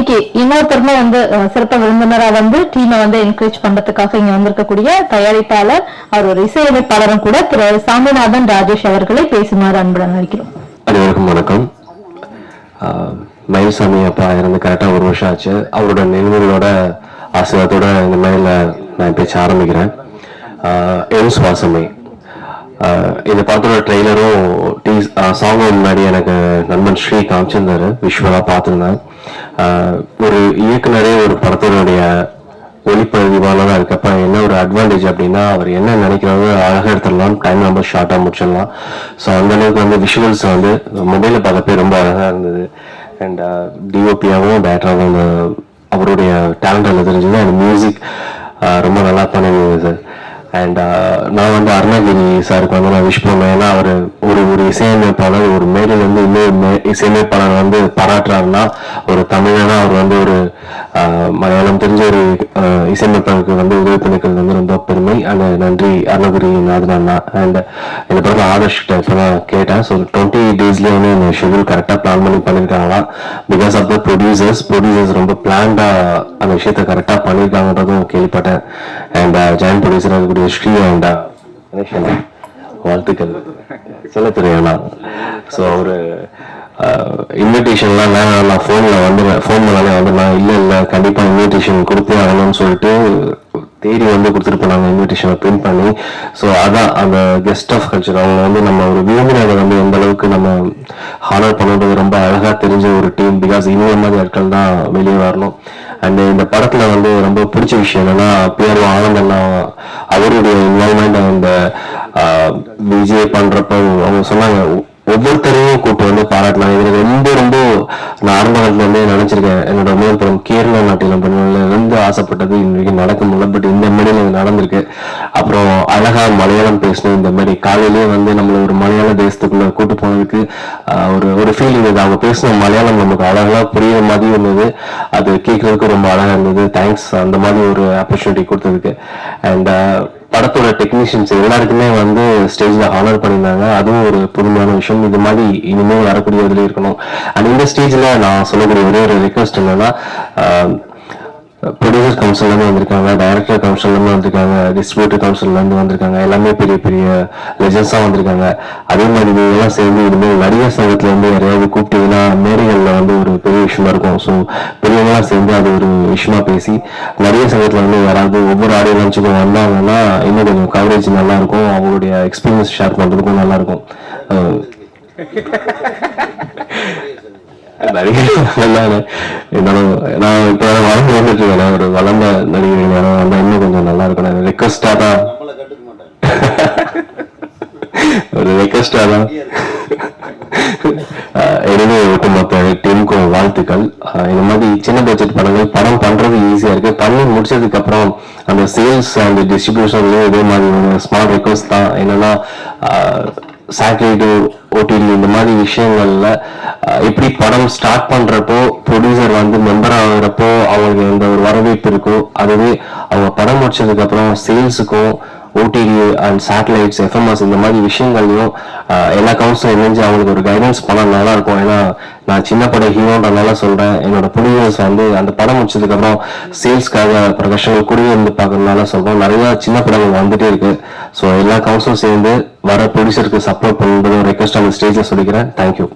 இன்னைக்கு இன்னொருத்தருமே வந்து சிறப்பு விருந்தினரா வந்து டீமை வந்து என்கரேஜ் பண்றதுக்காக இங்க வந்திருக்கக்கூடிய தயாரிப்பாளர் அவர் ஒரு இசையமைப்பாளரும் கூட திரு. சாமிநாதன் ராஜேஷ் அவர்களை பேசுமாறு அன்புடன் அழைக்கிறோம். அனைவருக்கும் வணக்கம். ஆஹ் மயில்சாமி அப்பா இறந்து கரெக்டாக ஒரு வருஷம் ஆச்சு. அவரோட நினைவுகளோட ஆசிரியத்தோட இந்த மேல நான் பேச்ச ஆரம்பிக்கிறேன். ஆஹ் சுவாசமை. இந்த படத்தோட ட்ரெய்லரும் டீ சாங்கும் முன்னாடி எனக்கு நண்பன் ஸ்ரீ காமிச்சிருந்தாரு விஷுவலாக பார்த்துருந்தேன். ஒரு இயக்குனரே ஒரு படத்தினுடைய ஒளிப்பதிவாளராக இருக்கப்ப என்ன ஒரு அட்வான்டேஜ் அப்படின்னா அவர் என்ன நினைக்கிறாரோ அழகாக எடுத்துடலாம். டைம் ரொம்ப ஷார்ட்டாக முடிச்சிடலாம். ஸோ அந்த அளவுக்கு வந்து விஷுவல்ஸ் வந்து மொபைலில் பார்க்கப்பே ரொம்ப அழகாக இருந்தது. அண்ட் டிஓபியாகவும் டேரக்டராகவும் அந்த அவருடைய டேலண்ட் அதில் தெரிஞ்சது. அண்ட் மியூசிக் ரொம்ப நல்லா பண்ணியிருந்தது. அண்ட் uh, நான் வந்து அருணாகிரி சாருக்கு வந்து நான் விஷ் பண்ணேன் ஏன்னா அவர் ஒரு ஒரு இசையமைப்பாளர் ஒரு மேடையில் வந்து இன்னொரு மே- இசையமைப்பாளர் வந்து பாராட்டுறாருன்னா ஒரு தமிழனா அவர் வந்து ஒரு மலையாளம் தெரிஞ்ச ஒரு இசையமைப்பாளருக்கு வந்து உதவி பண்ணிக்கிறது வந்து ரொம்ப பெருமை. அண்ட் நன்றி அருணகிரி நாதனா அண்ட் இந்த பிறகு ஆதர்ஷ் கிட்ட இப்போ நான் கேட்டேன் ஸோ டுவெண்ட்டி டேஸ்லேயே வந்து இந்த ஷெடியூல் கரெக்டாக பிளான் பண்ணி பண்ணியிருக்காங்களா because of the producers producers ரொம்ப பிளான்டாக அந்த விஷயத்தை கரெக்டாக பண்ணியிருக்காங்கன்றதும் கேள்விப்பட்டேன். அண்ட் ஜாயின் ப்ரொடியூசர் இருக்கக்கூடிய ஸ்ரீ அண்ட் வாழ்த்துக்கள். சொல்ல அண்ணா ஸோ ஒரு இன்விடேஷன்லாம் நான் நான் ஃபோனில் வந்து ஃபோன் பண்ணாலே வந்து நான் இல்லை இல்லை கண்டிப்பாக இன்விடேஷன் கொடுத்தே ஆகணும்னு சொல்லிட்டு தேடி வந்து கொடுத்துட்டு போனாங்க இன்விடேஷனை பிரிண்ட் பண்ணி. ஸோ அதான் அந்த கெஸ்ட் ஆஃப் கல்ச்சர் அவங்க வந்து நம்ம ஒரு விருந்தினரை வந்து எந்த அளவுக்கு நம்ம ஹானர் பண்ணுறது ரொம்ப அழகாக தெரிஞ்ச ஒரு டீம் பிகாஸ் இவங்க மாதிரி ஆட்கள் தான் வெளியே வரணும். அண்ட் இந்த படத்தில் வந்து ரொம்ப பிடிச்ச விஷயம் என்னன்னா பிஆர்ஓ அண்ணா அவருடைய இன்வால்மெண்ட் அந்த விஜய் பண்ணுறப்ப அவங்க சொன்னாங்க ஒவ்வொருத்தரையும் கூட்டு வந்து பாராட்டலாம். இது ரொம்ப ரொம்ப நான் ஆரம்ப காலத்துல இருந்தே நினைச்சிருக்கேன். என்னோட முதல் படம் கேரளா நாட்டில் பண்ணல இருந்து ஆசைப்பட்டது இன்றைக்கு நடக்க முடியல பட் இந்த மாதிரி எனக்கு நடந்திருக்கு. அப்புறம் அழகா மலையாளம் பேசணும் இந்த மாதிரி காலையிலேயே வந்து நம்மளை ஒரு மலையாள தேசத்துக்குள்ள கூட்டு போனதுக்கு ஒரு ஒரு ஃபீல் இருந்தது அவங்க பேசின மலையாளம் நமக்கு அழகா புரியுற மாதிரி இருந்தது. அது கேட்கறதுக்கு ரொம்ப அழகா இருந்தது. தேங்க்ஸ் அந்த மாதிரி ஒரு ஆப்பர்ச்சுனிட்டி கொடுத்ததுக்கு. அண்ட் படத்தோட டெக்னீஷியன்ஸ் எல்லாருக்குமே வந்து ஸ்டேஜ்ல ஹானர் பண்ணியிருந்தாங்க. அதுவும் ஒரு புதுமையான விஷயம். இது மாதிரி இனிமேல் வரக்கூடிய இதுல இருக்கணும். அண்ட் இந்த ஸ்டேஜ்ல நான் சொல்லக்கூடிய ஒரே ஒரு ரிக்வஸ்ட் என்னன்னா ப்ரொடியூசர் கவுன்சில்லேருந்து வந்திருக்காங்க டைரக்டர் கவுன்சில்லேருந்து வந்திருக்காங்க டிஸ்ட்ரிபியூட்டர் கவுன்சிலேருந்து வந்திருக்காங்க எல்லாமே பெரிய பெரிய லெஜன்ஸாக வந்திருக்காங்க. அதே மாதிரி இவங்கெல்லாம் சேர்ந்து இனிமேல் நடிகர் சங்கத்துல யாரையாவது கூப்பிட்டீங்கன்னா மேடைகளில் வந்து ஒரு பெரிய விஷயமா இருக்கும். ஸோ பெரியவங்களாம் சேர்ந்து அது ஒரு விஷயமா பேசி நடிகர் சங்கத்தில் வந்து யாராவது ஒவ்வொரு ஆடியோ லஞ்சுக்கும் வந்தாங்கன்னா இன்னும் கொஞ்சம் கவரேஜ் நல்லாயிருக்கும். அவங்களுடைய எக்ஸ்பீரியன்ஸ் ஷேர் பண்ணுறதுக்கும் நல்லாயிருக்கும். இருக்கும் அஹ் நடிகர் நல்லா இருந்தாலும் நான் இப்போ வளர்ந்து வந்துட்டு இருக்கேன் ஒரு வளர்ந்த நடிகர் வேணும் வந்தா இன்னும் கொஞ்சம் நல்லா இருக்கும். ரெக்வஸ்டா தான். ஒரு ரெக்வஸ்டா தான். எனவே ஒட்டுமொத்த டீமுக்கும் வாழ்த்துக்கள். இந்த மாதிரி சின்ன பட்ஜெட் படங்கள் படம் பண்றது ஈஸியா இருக்கு. பண்ணி முடிச்சதுக்கு அப்புறம் அந்த சேல்ஸ் அண்ட் டிஸ்ட்ரிபியூஷன்லயும் இதே மாதிரி ஸ்மால் ரெக்வஸ்ட் தான். என்னன்னா சேட்டலைட் ஓடிடி இந்த மாதிரி விஷயங்கள்ல எப்படி படம் ஸ்டார்ட் பண்றப்போ ப்ரொடியூசர் வந்து மெம்பர் ஆகுறப்போ அவங்களுக்கு எந்த ஒரு வரவேற்பு இருக்கும் அதுவே அவங்க படம் முடிச்சதுக்கு அப்புறம் சேல்ஸுக்கும் ஓடிடி அண்ட் சேட்டலைட்ஸ் எஃப்எம்எஸ் இந்த மாதிரி விஷயங்கள்லையும் எல்லா கவுன்சிலும் இணைஞ்சு அவங்களுக்கு ஒரு கைடன்ஸ் பண்ண நல்லா இருக்கும். ஏன்னா நான் சின்ன பட ஹீரோன்றனால சொல்றேன் என்னோட ப்ரொடியூசர்ஸ் வந்து அந்த படம் முடிச்சதுக்கப்புறம் சேல்ஸ்க்காக ப்ரொஃபஷனல் கூடவே இருந்து பார்க்கறதுனால சொல்கிறோம் நிறைய சின்ன படங்கள் வந்துட்டே இருக்கு. ஸோ எல்லா கவுன்சிலும் சேர்ந்து வர ப்ரொடியூசருக்கு சப்போர்ட் பண்ணுறது ரெக்வஸ்ட் அந்த ஸ்டேஜில் சொல்லிக்கிறேன். தேங்க்யூ